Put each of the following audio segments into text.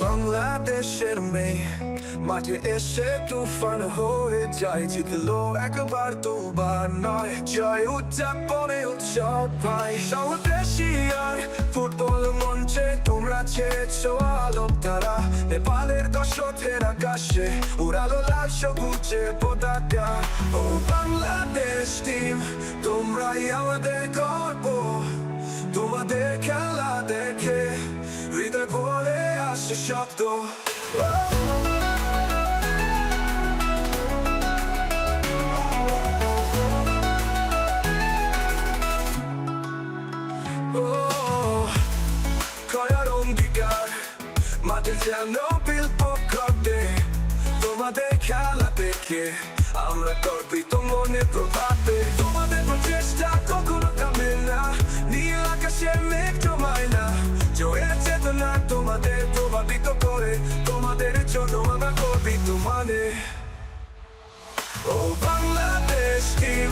দেশের মেয়ে মাঠে এসে তুফান হয়ে যায় জিতলো একবার দুবার নয় জয় উদযাপনে উৎসব ভাই সৌদেশিয়ার ফুটবল মঞ্চে তোমরা ছেছো আলো তারা নেপালের দশকের আকাশে উড়ালো লাল সবুজে পতাকা ও বাংলাদেশ টিম তোমরাই আমাদের গর্ব তোমাদের খেলা দেখে কয়ার অঙ্গীকার মাঠে যেন বিল্প করতে তোমাদের খেলা দেখে আমরা গর্বিত মনে প্রভাতে তোমাদের প্রচেষ্টা কখনো থামে না তোমাদের জন্য আমরা গর্বিত মানে ও বাংলাদেশ টিম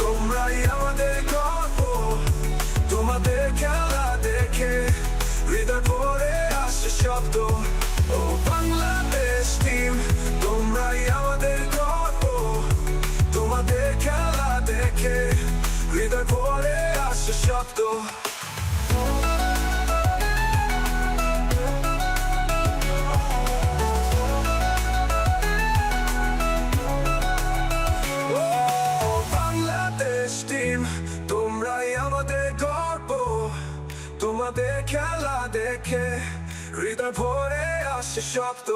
তোমরাই আমাদের গর্ব। তোমাদের খেলা দেখে হৃদয় ভরে আসে শব্দ। ও বাংলাদেশ টিম তোমরাই আমাদের গর্ব। তোমাদের খেলা দেখে হৃদয় ভরে আসে শব্দ। তোমাদের খেলা দেখে, হৃদয় ভরে আসে শব্দ।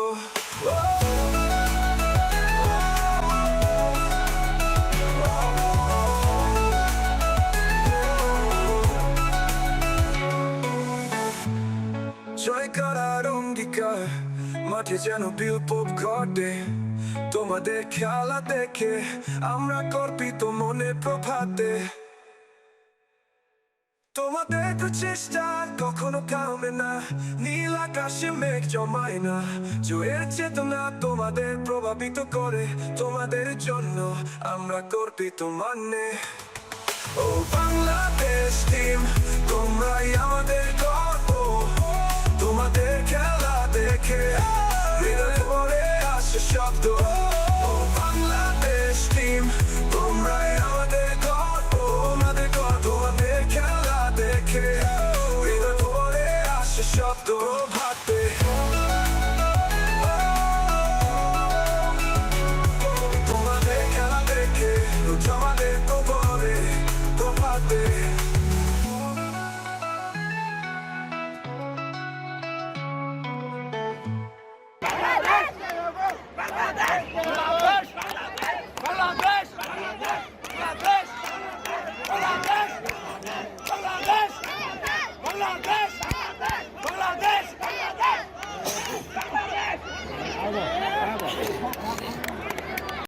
জয় করার অঙ্গীকার, মাঠে যেন বিলপোপ ঘটে। তোমাদের খেলা দেখে আমরা গর্বিত মনে প্রভাতে। তোমাদের প্রচেষ্টা কখনো কামে না, নীল আকাশে মেঘ জমায় না। জয়ের চেতনা তোমাদের প্রভাবিত করে তোমাদের জন্য আমরা গর্বিত মানে। ও বাংলাদেশ টিম, তোমরাই আমাদের শব্দ ভাতে তোমাদের খেলা দেখে আমাদের কবরে তোমাতে